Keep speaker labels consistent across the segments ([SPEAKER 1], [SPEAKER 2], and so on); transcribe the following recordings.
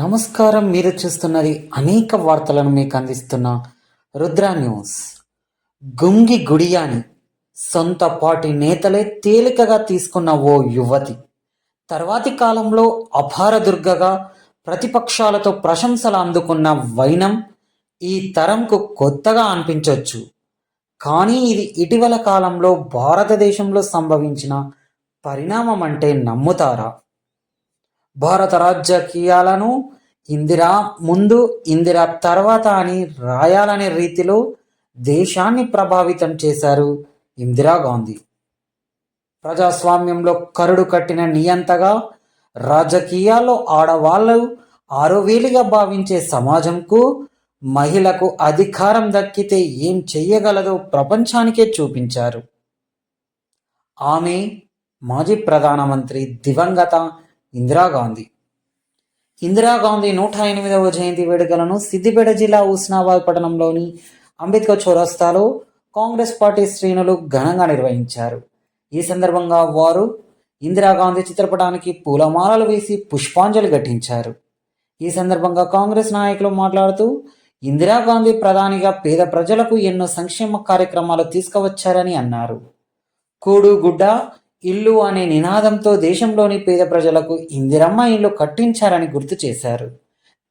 [SPEAKER 1] నమస్కారం మీరు చూస్తున్నది అనేక వార్తలను మీకు అందిస్తున్న రుద్ర న్యూస్. గుంగి గుడియాని సొంత పార్టీ నేతలే తేలికగా తీసుకున్న ఓ యువతి. తర్వాతి కాలంలో అపార దుర్గగా ప్రతిపక్షాలతో ప్రశంసలు అందుకున్న వైనం ఈ తరంకు కొత్తగా అనిపించవచ్చు కానీ ఇది ఇటీవల కాలంలో భారతదేశంలో సంభవించిన పరిణామం అంటే నమ్ముతారా? భారత రాజకీయాలను ఇందిరా ముందు ఇందిరా తర్వాత అని రాయాలనే రీతిలో దేశాన్ని ప్రభావితం చేశారు ఇందిరాగాంధీ ప్రజాస్వామ్యంలో కరుడు కట్టిన నియంతగా రాజకీయాల్లో ఆడవాళ్ళు ఆరోవేలుగా భావించే సమాజంకు మహిళకు అధికారం దక్కితే ఏం చెయ్యగలదో ప్రపంచానికే చూపించారు. ఆమె మాజీ ప్రధానమంత్రి దివంగత ఇందిరాగాంధీ ఇందిరాగాంధీ నూట ఎనిమిదవ జయంతి వేడుకలను సిద్దిపేట జిల్లా హుస్నాబాద్ పట్టణంలోని అంబేద్కర్ చౌరస్తాలో కాంగ్రెస్ పార్టీ శ్రేణులు ఘనంగా నిర్వహించారు. ఈ సందర్భంగా వారు ఇందిరాగాంధీ చిత్రపటానికి పూలమాలలు వేసి పుష్పాంజలి ఘటించారు. ఈ సందర్భంగా కాంగ్రెస్ నాయకులు మాట్లాడుతూ ఇందిరాగాంధీ ప్రధానిగా పేద ప్రజలకు ఎన్నో సంక్షేమ కార్యక్రమాలు తీసుకువచ్చారని అన్నారు. కూడు గుడ్డ ఇల్లు అనే నినాదంతో దేశంలోని పేద ప్రజలకు ఇందిరమ్మ ఇల్లు కట్టించారని గుర్తు చేశారు.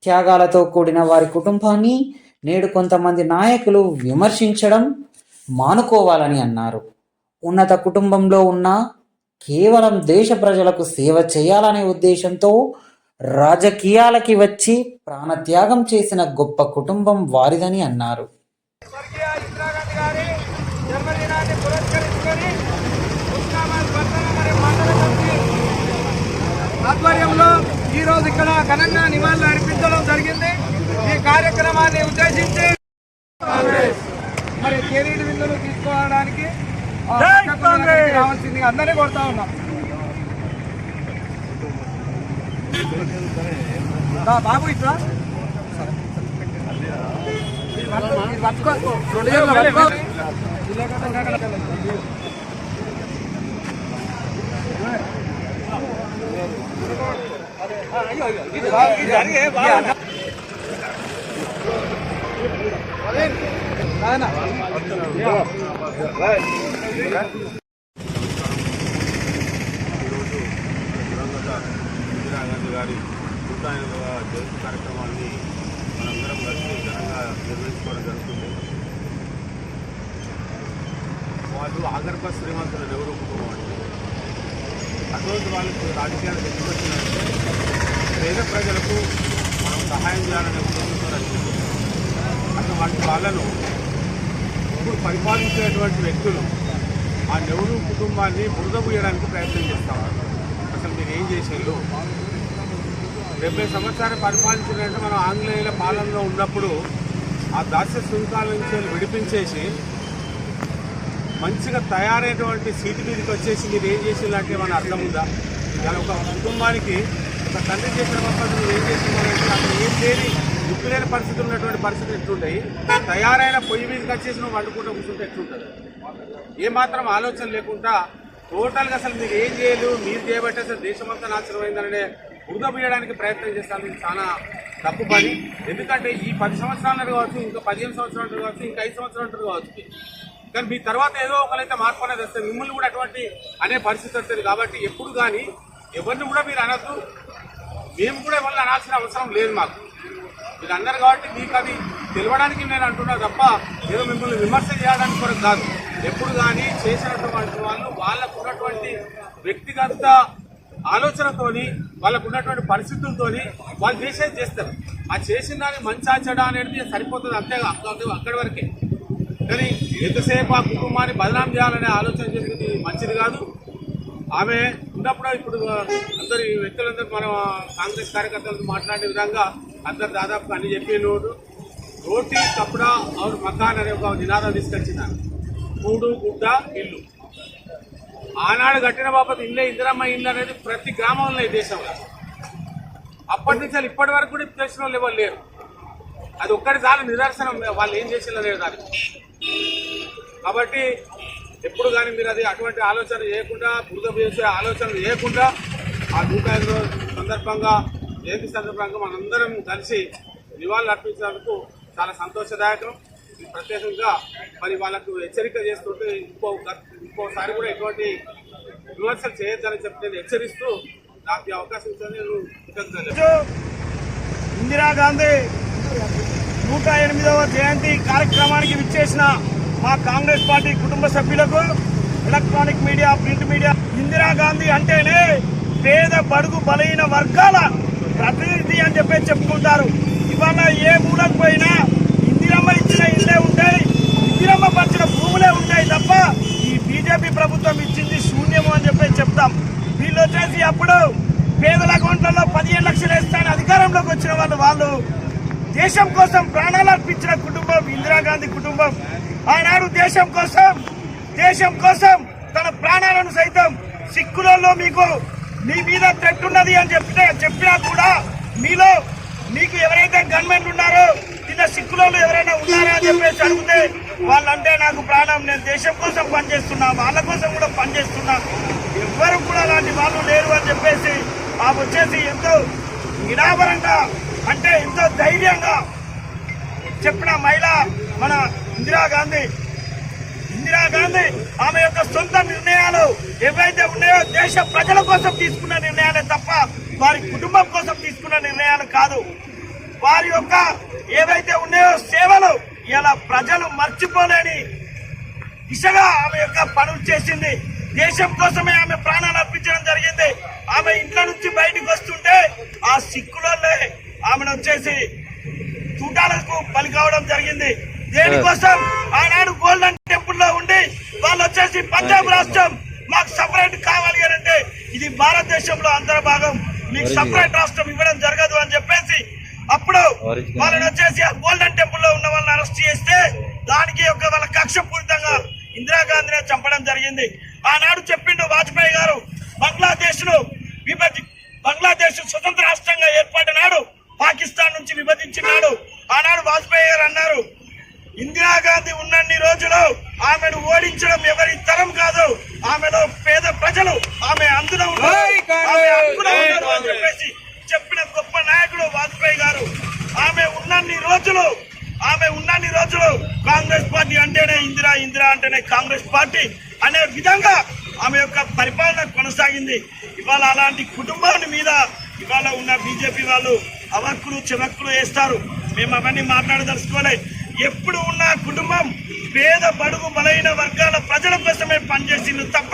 [SPEAKER 1] త్యాగాలతో కూడిన వారి కుటుంబాన్ని నేడు కొంతమంది నాయకులు విమర్శించడం మానుకోవాలని అన్నారు. ఉన్నత కుటుంబంలో ఉన్న కేవలం దేశ ప్రజలకు సేవ చేయాలనే ఉద్దేశంతో రాజకీయాలకి వచ్చి ప్రాణత్యాగం చేసిన గొప్ప కుటుంబం వారిదని అన్నారు
[SPEAKER 2] స్వర్గీయ ఇందిరాగాంధీ గారి జన్మదినాన్ని పురస్కరించుకొని హుస్నాబాద్ పట్టణ మరియు మండల కమిటీ ఆధ్వర్యంలో ఈరోజు ఇక్కడ ఘనంగా నివాళులు అర్పించడం జరిగింది. ఈ కార్యక్రమాన్ని ఉద్దేశించి మరి కెరీర్ విందులు తీసుకోవడానికి రావాల్సింది అందరినీ కొడతా ఉన్నాం. బాబు ఇట్లా. పట్టుకో. రెండు చేతులు పట్టుకో. ఇది జరిగే బాగా. నాయనా.
[SPEAKER 3] ఈరోజు దివంగత ఇందిరాగాంధీ గారి నూట ఎనిమిదవ జయంతి కార్యక్రమాన్ని మనందరం కలిసి ఘనంగా నిర్వహించుకోవడం జరుగుతుంది వాళ్ళు ఆగర్భ శ్రీమంతుల నెవరు కుటుంబం అండి అటువంటి వాళ్ళకు రాజకీయాలు ఎందుకు పేద ప్రజలకు మనం సహాయం చేయాలనే ఉద్దేశంతో రచించారు అటువంటి వాళ్ళను ఇప్పుడు పరిపాలించేటువంటి వ్యక్తులు ఆ నెహ్రూ కుటుంబాన్ని బురదబూయడానికి ప్రయత్నం చేస్తారు. అసలు మీరు ఏం చేసేళ్ళు డెబ్బై సంవత్సరాలు పరిపాలించినట్టు మనం ఆంగ్లేయుల పాలనలో ఉన్నప్పుడు ఆ దాస్య సుంకాల నుంచి విడిపించేసి మంచిగా తయారైనటువంటి సీటు మీదకి వచ్చేసి మీరు ఏం చేసిందంటే మన అర్థం ఉందా? దాని ఒక కుటుంబానికి ఒక తండ్రి చేసిన పద్ధతి మీరు ఏం చేస్తున్నారంటే అక్కడ ఏం లేని దిక్కు లేని పరిస్థితి ఉన్నటువంటి పరిస్థితులు ఎట్లుంటాయి? తయారైన పొయ్యి మీదకి వచ్చేసి నువ్వు వండుకుంటూ కూర్చుంటే ఎట్లుంటుంది? ఏమాత్రం ఆలోచన లేకుండా టోటల్గా అసలు మీరు ఏం చేయలేదు మీరు చేయబట్టి అసలు దేశమంతా నాశనం అయిందనే బురద ప్రయత్నం చేస్తాను చాలా తప్పు పని. ఎందుకంటే ఈ పది సంవత్సరాలు కావచ్చు ఇంకా పదిహేను సంవత్సరాలు కావచ్చు ఇంకా ఐదు సంవత్సరాలు కావచ్చు. కానీ మీ తర్వాత ఏదో ఒకరైతే మార్పు అనేది వస్తే మిమ్మల్ని కూడా అటువంటి అనే పరిస్థితి వస్తుంది కాబట్టి ఎప్పుడు కానీ ఎవరిని కూడా మీరు అనద్దు. మేము కూడా ఎవరిని అనాల్సిన అవసరం లేదు మాకు. మీరు అన్నారు కాబట్టి మీకు అది తెలవడానికి నేను అంటున్నా తప్ప ఏదో మిమ్మల్ని విమర్శ చేయడానికి కూడా కాదు. ఎప్పుడు కానీ చేసినటువంటి వాళ్ళు వాళ్ళకు ఉన్నటువంటి వ్యక్తిగత ఆలోచనతోని వాళ్ళకు ఉన్నటువంటి పరిస్థితులతోని వాళ్ళు చేసేది చేస్తారు. ఆ చేసిన దాన్ని మంచి ఆచడం అనేది సరిపోతుంది అంతే అక్కడ- అక్కడి వరకే. కానీ ఎంతసేపు ఆ కుటుంబాన్ని బదనాం చేయాలనే ఆలోచన చేసింది మంచిది కాదు. ఆమె ఉన్నప్పుడు ఇప్పుడు అందరు వ్యక్తులందరూ మనం కాంగ్రెస్ కార్యకర్తలతో మాట్లాడే విధంగా అందరు దాదాపు అన్ని చెప్పినోడు. రోటీ కప్పుడా ఆవిడ మకాన్ అనే ఒక నినాదం తీసుకొచ్చినారు. కూడు గుడ్డ ఇల్లు. ఆనాడు కట్టిన బాపతి ఇల్లే ఇందిరమ్మ ఇల్లు అనేది ప్రతి గ్రామంలో ఈ దేశంలో అప్పటి నుంచి ఇప్పటి వరకు కూడా చేసిన వాళ్ళు ఎవరు లేరు. అది ఒక్కటి చాలా నిదర్శనం. వాళ్ళు ఏం చేసేలా లేదు దానికి కాబట్టి ఎప్పుడు కానీ మీరు అది అటువంటి ఆలోచన చేయకుండా బురద చేసే ఆలోచన చేయకుండా ఆ నూట ఐదు సందర్భంగా జయంతి సందర్భంగా మనందరం కలిసి నివాళులు అర్పించినందుకు చాలా సంతోషదాయకం. ప్రత్యేకంగా మరి వాళ్ళకు హెచ్చరిక చేస్తుంటే ఇంకో ఇంకోసారి కూడా ఎటువంటి విమర్శలు చేయొద్దని చెప్పి నేను హెచ్చరిస్తూ నాకు అవకాశం ఇచ్చాను నేను
[SPEAKER 2] ఇందిరాగాంధీ నూట ఎనిమిదవ జయంతి కార్యక్రమానికి విచ్చేసిన మా కాంగ్రెస్ పార్టీ కుటుంబ సభ్యులకు electronic media print media Indira Gandhi అంటేనే పేద బడుగు బలహీన వర్గాల ప్రతినిధి అని చెప్పి చెప్పుకుంటారు. ఇవాళ ఏ మూలకు పోయినా ఇందిరమ్మ ఇచ్చిన ఇల్లే ఉంటాయి ఇందిరమ్మ పరిచిన భూములే ఉంటాయి తప్ప ఈ బీజేపీ ప్రభుత్వం ఇచ్చింది శూన్యము అని చెప్పి చెప్తాం. వీళ్ళు వచ్చేసి అప్పుడు పేదల అకౌంట్లలో పదిహేను లక్షలు వేస్తాను అధికారంలోకి వచ్చిన వాళ్ళు వాళ్ళు దేశం కోసం ప్రాణాలు అర్పించిన కుటుంబం ఇందిరాగాంధీ కుటుంబం. ఆనాడు దేశం కోసం దేశం కోసం తన ప్రాణాలను సైతం సిక్కులలో మీకు మీ మీద తెట్టున్నది అని చెప్పిన చెప్పినా కూడా మీలో మీకు ఎవరైతే గవర్నమెంట్ ఉన్నారో కింద సిక్కులలో ఎవరైనా ఉన్నారా అని చెప్పేసి అడిగితే వాళ్ళంటే నాకు ప్రాణం నేను దేశం కోసం పనిచేస్తున్నా వాళ్ళ కోసం కూడా పనిచేస్తున్నా. ఎవ్వరు కూడా అలాంటి వాళ్ళు లేరు అని చెప్పేసి ఆ వచ్చేసి ఎంతో నిరాభరంగా అంటే ఎంతో ధైర్యంగా చెప్పిన మహిళ మన ఇందిరాగాంధీ ఇందిరాగాంధీ ఆమె యొక్క సొంత నిర్ణయాలు ఏవైతే ఉన్నాయో దేశ ప్రజల కోసం తీసుకున్న నిర్ణయాలే తప్ప వారి కుటుంబం కోసం తీసుకున్న నిర్ణయాలు కాదు. వారి యొక్క ఏవైతే ఉన్నాయో సేవలు ఇలా ప్రజలు మర్చిపోలేని దిశగా ఆమె యొక్క పనులు చేసింది. దేశం కోసమే ఆమె ప్రాణాలు అర్పించడం జరిగింది. ఆమె ఇంట్లో నుంచి బయటకు వస్తుంటే ఆ సిక్కులలో ఆమెను వచ్చేసి చూడాలకు బలి కావడం జరిగింది. దేనికోసం? ఆనాడు గోల్డెన్ టెంపుల్లో ఉండి వాళ్ళు వచ్చేసి పంజాబ్ రాష్ట్రం మాకు సపరేట్ కావాలి అని అంటే ఇది భారతదేశంలో అంతర్భాగం మీకు సపరేట్ రాష్ట్రం ఇవ్వడం జరగదు అని చెప్పేసి అప్పుడు వాళ్ళని వచ్చేసి గోల్డెన్ టెంపుల్లో ఉన్న వాళ్ళని అరెస్ట్ చేస్తే దానికి ఒక వాళ్ళ కక్ష పూరితంగా ఇందిరాగాంధీనే చంపడం జరిగింది. ఆనాడు చెప్పిండు వాజ్పేయి గారు బంగ్లాదేశ్ను విభజి బంగ్లాదేశ్ స్వతంత్ర రాష్ట్రంగా ఏర్పడినాడు పాకిస్తాన్ నుంచి విభజించినాడు. ఆనాడు వాజ్పేయి గారు అన్నారు ఇందిరాగాంధీ ఉన్నన్ని రోజులు ఆమెను ఓడించడం ఎవరి తరం కాదు. ఆమెలో పేద ప్రజలు ఆమె అందులో ఉన్నారు. అని చెప్పేసి చెప్పిన గొప్ప నాయకుడు వాజ్పేయి గారు ఆమె ఉన్నన్ని రోజులు ఆమె ఉన్నన్ని రోజులు కాంగ్రెస్ పార్టీ అంటేనే ఇందిరా ఇందిరా అంటేనే కాంగ్రెస్ పార్టీ అనే విధంగా ఆమె యొక్క పరిపాలన కొనసాగింది. ఇవాళ అలాంటి కుటుంబాన్ని మీద ఇవాళ ఉన్న బీజేపీ వాళ్ళు అవక్కులు చెవక్కులు వేస్తారు. మేము అవన్నీ మాట్లాడదలుచుకోలే. ఎప్పుడు ఉన్న కుటుంబం పేద బడుగు బలైన వర్గాల ప్రజల కోసమే పనిచేసింది తప్ప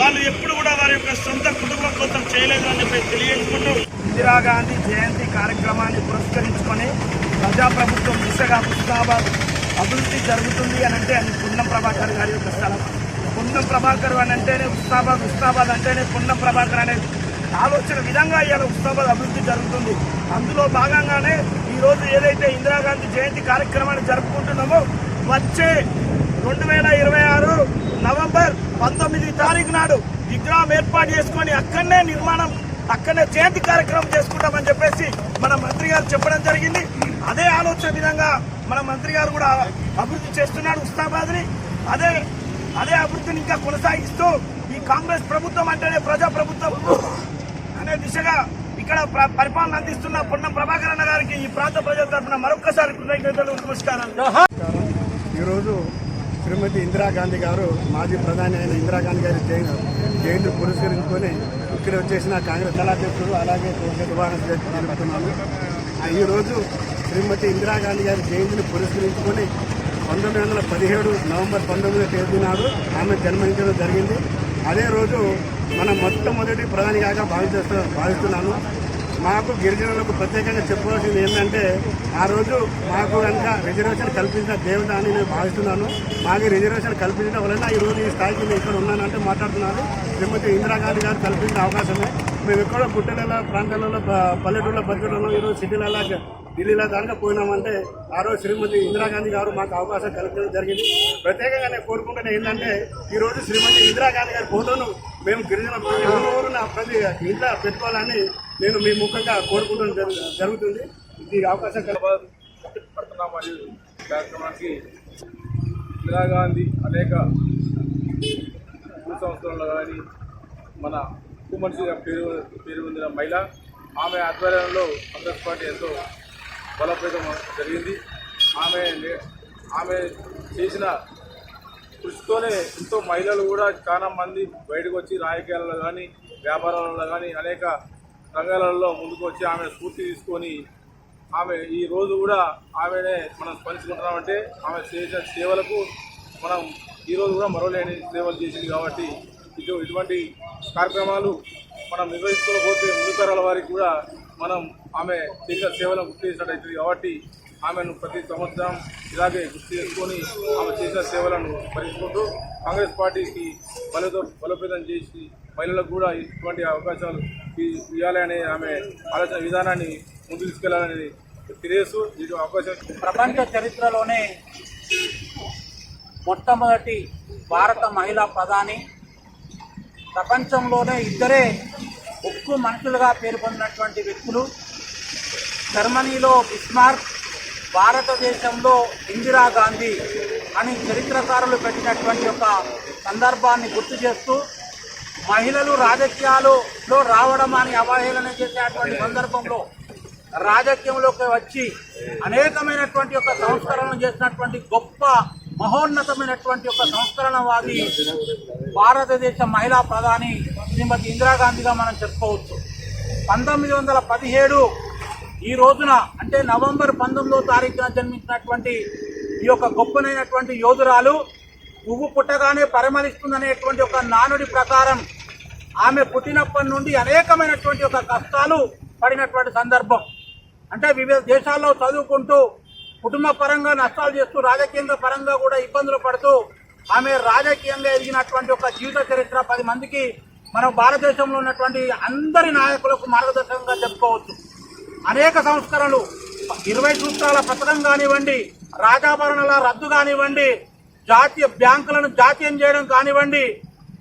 [SPEAKER 2] వాళ్ళు ఎప్పుడు కూడా వారి యొక్క సొంత కుటుంబం కోసం చేయలేదు అని చెప్పి తెలియజేసుకుంటూ ఇందిరాగాంధీ జయంతి కార్యక్రమాన్ని పురస్కరించుకొని ప్రజాప్రభుత్వం దిశగా హుస్నాబాద్ అభివృద్ధి జరుగుతుంది అని అంటే అది పున్నం ప్రభాకర్ గారి యొక్క స్థలం. పున్నం ప్రభాకర్ అని అంటేనే ఉస్తాబాద్ ఉస్తాబాద్ అంటేనే పున్నం ప్రభాకర్ అనేది ఆలోచన విధంగా ఇవాళ ఉస్తాబాద్ అభివృద్ధి జరుగుతుంది. అందులో భాగంగానే ఈరోజు ఏదైతే ఇందిరాగాంధీ జయంతి కార్యక్రమాన్ని జరుపుకుంటున్నామో వచ్చే రెండు వేల ఇరవై ఆరు నవంబర్ పంతొమ్మిది తారీఖు నాడు విగ్రహం ఏర్పాటు చేసుకొని అక్కడనే నిర్మాణం అక్కడనే జయంతి కార్యక్రమం చేసుకుంటామని చెప్పేసి మన మంత్రి గారు చెప్పడం జరిగింది. అదే ఆలోచన విధంగా మన మంత్రి గారు కూడా అభివృద్ధి చేస్తున్నాడు ఉస్తాబాద్ని. అదే అదే అభివృద్ధిని ఇంకా కొనసాగిస్తూ ఈ కాంగ్రెస్ ప్రభుత్వం అంటేనే ప్రజా ప్రభుత్వం అనే దిశగా ఇక్కడ పరిపాలన అందిస్తున్న పొన్నం ప్రభాకర్ అన్న గారికి ఈ ప్రాంత ప్రజల తరఫున మరొకసారి కృతజ్ఞతలు నమస్కారం.
[SPEAKER 4] ఈరోజు శ్రీమతి ఇందిరాగాంధీ గారు మాజీ ప్రధాని అయిన ఇందిరాగాంధీ గారి జయంతి జయంతి పురస్కరించుకొని ఇక్కడ వచ్చేసిన కాంగ్రెస్ దళాధ్యక్షుడు అలాగే నిర్వహణ జరుపుతున్నాను ఈరోజు శ్రీమతి ఇందిరాగాంధీ గారి జయంతిని పురస్కరించుకొని పంతొమ్మిది వందల పదిహేడు నవంబర్ పంతొమ్మిదో తేదీ నాడు ఆమె జన్మించడం జరిగింది. అదే రోజు మన మొట్టమొదటి ప్రధానిగా భావిస్తూ భావిస్తున్నాను. మాకు గిరిజనులకు ప్రత్యేకంగా చెప్పవలసింది ఏంటంటే ఆ రోజు మాకు కనుక రిజర్వేషన్ కల్పించిన దేవత అని నేను భావిస్తున్నాను. మాకు రిజర్వేషన్ కల్పించడం వలన ఈ రోజు ఈ స్థాయికి నేను ఇక్కడ ఉన్నానంటే మాట్లాడుతున్నాను శ్రీమతి ఇందిరాగాంధీ గారు కల్పించిన అవకాశమే. మేము ఎక్కడో గుట్టల ప్రాంతాలలో పల్లెటూళ్ళ బతుకులలో ఈరోజు సిటీలలో ఢిల్లీలో దాకా పోయినామంటే ఆ రోజు శ్రీమతి ఇందిరాగాంధీ గారు మాకు అవకాశం కల్పించడం జరిగింది. ప్రత్యేకంగా నేను కోరుకుంటున్న ఏంటంటే ఈ రోజు శ్రీమతి ఇందిరాగాంధీ గారి ఫోటోను మేము గిరిజన ఊరున ప్రతి ఇంట్లో పెట్టుకోవాలని నేను మీ ముఖంగా కోరుకుంటడం జరుగు- జరుగుతుంది. ఈ అవకాశం కల్ప
[SPEAKER 3] పట్టణ మరియు కార్యక్రమానికి ఇందిరాగాంధీ అనేక భూ సంవత్సరంలో కానీ మన ఉప్పు మనిషిగా పేరు పేరు పొందిన మహిళ
[SPEAKER 5] ఆమె ఆధ్వర్యంలో కాంగ్రెస్ పార్టీ ఎంతో బలోపేతం జరిగింది. ఆమె ఆమె చేసిన కృషితోనే ఎంతో మహిళలు కూడా చాలా మంది బయటకు వచ్చి రాజకీయాలలో కానీ వ్యాపారాలలో కానీ అనేక రంగాలలో ముందుకు వచ్చి ఆమె స్ఫూర్తి తీసుకొని ఆమె ఈ రోజు కూడా ఆమెనే మనం స్మరించుకుంటున్నామంటే ఆమె చేసిన సేవలకు మనం ఈ రోజు కూడా మరోలేని సేవలు చేసింది కాబట్టి ఇటు ఇటువంటి కార్యక్రమాలు మనం నిర్వహించుకోకపోతే ముందు తరాల వారికి కూడా మనం ఆమె చేసిన సేవలను గుర్తు చేసినట్టయితుంది కాబట్టి ఆమెను ప్రతి సంవత్సరం ఇలాగే గుర్తు చేసుకొని ఆమె చేసిన సేవలను భరించుకుంటూ కాంగ్రెస్ పార్టీకి బలతో బలోపేతం చేసి మహిళలకు కూడా ఇటువంటి అవకాశాలు ఇవ్వాలనే ఇవ్వాలి అనే ఆమె ఆలోచన విధానాన్ని ముందు తీసుకెళ్ళాలనేది తెలియజేస్తూ ఇది అవకాశం
[SPEAKER 6] ప్రపంచ చరిత్రలోనే మొట్టమొదటి భారత మహిళా ప్రధాని. ప్రపంచంలోనే ఇద్దరే ఉక్కు మనుషులుగా పేరు పొందినటువంటి వ్యక్తులు. జర్మనీలో బిస్మార్క్ భారతదేశంలో ఇందిరాగాంధీ అని చరిత్రకారులు పెట్టినటువంటి ఒక సందర్భాన్ని గుర్తు చేస్తూ మహిళలు రాజకీయాలలో రావడం అని అవహేళన చేసేటువంటి సందర్భంలో రాజకీయంలోకి వచ్చి అనేకమైనటువంటి యొక్క సంస్కరణలు చేసినటువంటి గొప్ప మహోన్నతమైనటువంటి ఒక సంస్కరణవాది భారతదేశ మహిళా ప్రధాని శ్రీమతి ఇందిరాగాంధీగా మనం చెప్పుకోవచ్చు. పంతొమ్మిది వందల పదిహేడు ఈ రోజున అంటే నవంబర్ పంతొమ్మిదో తారీఖున జన్మించినటువంటి ఈ యొక్క గొప్పనైనటువంటి యోధురాలు పువ్వు పుట్టగానే పరిమళిస్తుందనేటువంటి ఒక నానుడి ప్రకారం ఆమె పుట్టినప్పటి నుండి అనేకమైనటువంటి ఒక కష్టాలు పడినటువంటి సందర్భం. అంటే వివిధ దేశాల్లో చదువుకుంటూ కుటుంబ పరంగా నష్టాలు చేస్తూ రాజకీయంగా పరంగా కూడా ఇబ్బందులు పడుతూ ఆమె రాజకీయంగా ఎదిగినటువంటి ఒక జీవిత చరిత్ర పది మందికి మనం భారతదేశంలో ఉన్నటువంటి అందరి నాయకులకు మార్గదర్శకంగా చెప్పుకోవచ్చు. అనేక సంస్కరణలు. ఇరవై సూత్రాల పథకం కానివ్వండి రాజాభరణాల రద్దు కానివ్వండి జాతీయ బ్యాంకులను జాతీయం చేయడం కానివ్వండి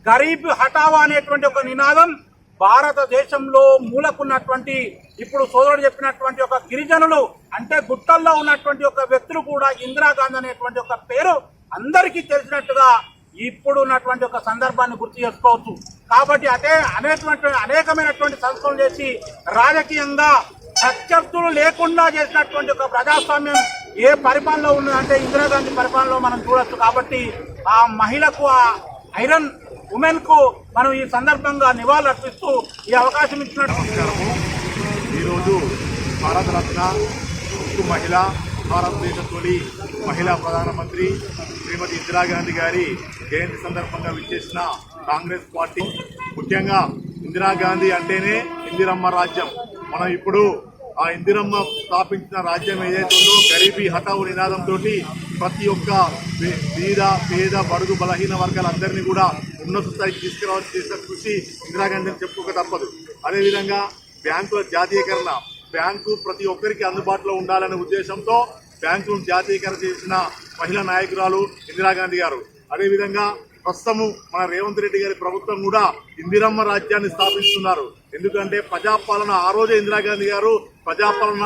[SPEAKER 6] గరీబ్ హఠావా అనేటువంటి ఒక నినాదం భారతదేశంలో మూలకున్నటువంటి ఇప్పుడు సోదరుడు చెప్పినటువంటి ఒక గిరిజనులు అంటే గుట్టల్లో ఉన్నటువంటి ఒక వ్యక్తులు కూడా ఇందిరాగాంధీ అనేటువంటి ఒక పేరు అందరికీ తెలిసినట్టుగా ఇప్పుడు ఉన్నటువంటి ఒక సందర్భాన్ని గుర్తు చేసుకోవచ్చు. కాబట్టి అదే అనేటువంటి అనేకమైనటువంటి సంస్కరణలు చేసి రాజకీయంగా ప్రత్యర్థులు లేకుండా చేసినటువంటి ఒక ప్రజాస్వామ్యం ఏ పరిపాలనలో ఉన్నదంటే ఇందిరాగాంధీ పరిపాలనలో మనం చూడొచ్చు కాబట్టి ఆ మహిళకు ఆ ఐరన్ ఉమెన్కు మనం ఈ సందర్భంగా నివాళులు అర్పిస్తూ ఈ అవకాశం ఇచ్చినట్టు
[SPEAKER 7] ఈరోజు భారతరత్న మహిళ భారతదేశ తొలి మహిళా ప్రధానమంత్రి శ్రీమతి ఇందిరాగాంధీ గారి జయంతి సందర్భంగా విచ్చేసిన కాంగ్రెస్ పార్టీ. ముఖ్యంగా ఇందిరాగాంధీ అంటేనే ఇందిరమ్మ రాజ్యం. మనం ఇప్పుడు ఆ ఇందిరమ్మ స్థాపించిన రాజ్యం ఏదైతే ఉందో గరీబీ హఠావు నినాదంతో ప్రతి ఒక్క బీద పేద బడుగు బలహీన వర్గాలందరినీ కూడా ఉన్నత స్థాయికి తీసుకురావాలని చేసిన కృషి ఇందిరాగాంధీని చెప్పుకోక తప్పదు. అదేవిధంగా బ్యాంకుల జాతీయకరణ బ్యాంకు ప్రతి ఒక్కరికి అందుబాటులో ఉండాలనే ఉద్దేశంతో బ్యాంకులను జాతీయకరణ చేసిన మహిళా నాయకురాలు ఇందిరాగాంధీ గారు. అదేవిధంగా ప్రస్తుతము మన రేవంత్ రెడ్డి గారి ప్రభుత్వం కూడా ఇందిరమ్మ రాజ్యాన్ని స్థాపిస్తున్నారు. ఎందుకంటే ప్రజాపాలన ఆ రోజే ఇందిరాగాంధీ గారు ప్రజాపాలన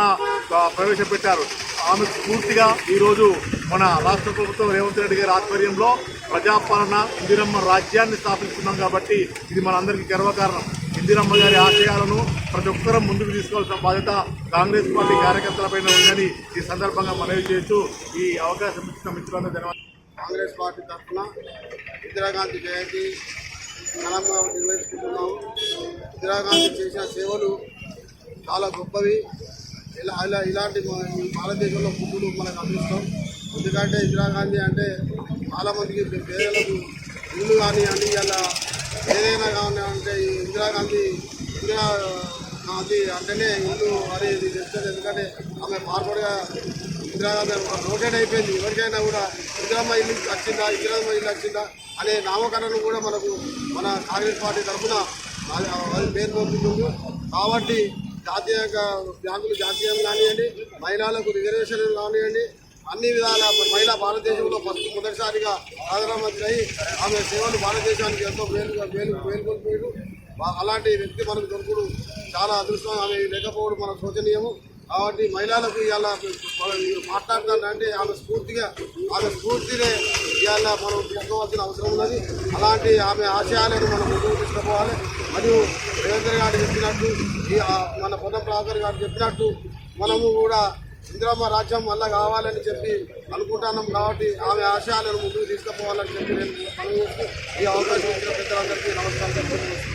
[SPEAKER 7] ప్రవేశపెట్టారు. ఆమె పూర్తిగా ఈరోజు మన రాష్ట్ర ప్రభుత్వం రేవంత్ రెడ్డి గారి ఆధ్వర్యంలో ప్రజాపాలన ఇందిరమ్మ రాజ్యాన్ని స్థాపిస్తున్నాం కాబట్టి ఇది మనందరికీ గర్వకారణం. ఇందిరమ్మ గారి ఆశయాలను ప్రతి ఒక్కరూ ముందుకు తీసుకోవాల్సిన బాధ్యత కాంగ్రెస్ పార్టీ కార్యకర్తలపైన ఉందని ఈ సందర్భంగా మనవి చేస్తూ ఈ అవకాశం ఇచ్చిన మిత్రులందరూ ధన్యవాదాలు.
[SPEAKER 8] కాంగ్రెస్ పార్టీ తరఫున ఇందిరాగాంధీ జయంతి ఘనంగా నిర్వహించుకుంటున్నాము. ఇందిరాగాంధీ చేసిన సేవలు చాలా గొప్పవి. ఇలా ఇలా ఇలాంటి భారతదేశంలో పుట్టులు మనకు అందిస్తాం. ఎందుకంటే ఇందిరాగాంధీ అంటే చాలామందికి పేదలకు ఇల్లు కానీ అన్ని అలా ఏదైనా కానీ అంటే ఇందిరాగాంధీ ఇందిరా గాంధీ అంటేనే ఇల్లు అనేది చెప్తారు. ఎందుకంటే ఆమె మార్పుడుగా ఇందిరాగాంధీ రోటేట్ అయిపోయింది. ఎవరికైనా కూడా ఇందిరమ్మ ఇల్లు వచ్చిందా ఇందిరమ్మ ఇల్లు వచ్చిందా అనే నామకరణం కూడా మనకు మన కాంగ్రెస్ పార్టీ తరఫున అది- పేరు పొందుతుంది కాబట్టి జాతీయ బ్యాంకులు జాతీయం కానివ్వండి మహిళలకు రిజర్వేషన్ కానివ్వండి అన్ని విధాల మహిళా భారతదేశంలో ఫస్ట్ మొదటిసారిగా ప్రధానమంత్రి అయి ఆమె సేవలు భారతదేశానికి ఎంతో మేలు మేలు మేలుకొనిపోయాడు అలాంటి వ్యక్తి మనకు దొరుకుడు చాలా అదృష్టం. ఆమె లేకపోవడం మన శోచనీయము. కాబట్టి మహిళలకు ఇలా మాట్లాడుతానంటే ఆమె స్ఫూర్తిగా ఆమె స్ఫూర్తినే ఇవాళ మనం తీసుకోవాల్సిన అవసరం ఉన్నది. అలాంటి ఆమె ఆశయాలను మనం ముందుకు తీసుకుపోవాలి. మరియు రేవంత్ గారు చెప్పినట్టు ఈ మన పొన్న ప్రభాకర్ గారు చెప్పినట్టు మనము కూడా ఇందిరమ్మ రాజ్యం వల్ల కావాలని చెప్పి అనుకుంటున్నాం కాబట్టి ఆమె ఆశయాలను ముందుకు తీసుకుపోవాలని చెప్పి నేను మనవి ఈ అవకాశం ఇచ్చిన పెద్దలందరికీ నమస్కారం.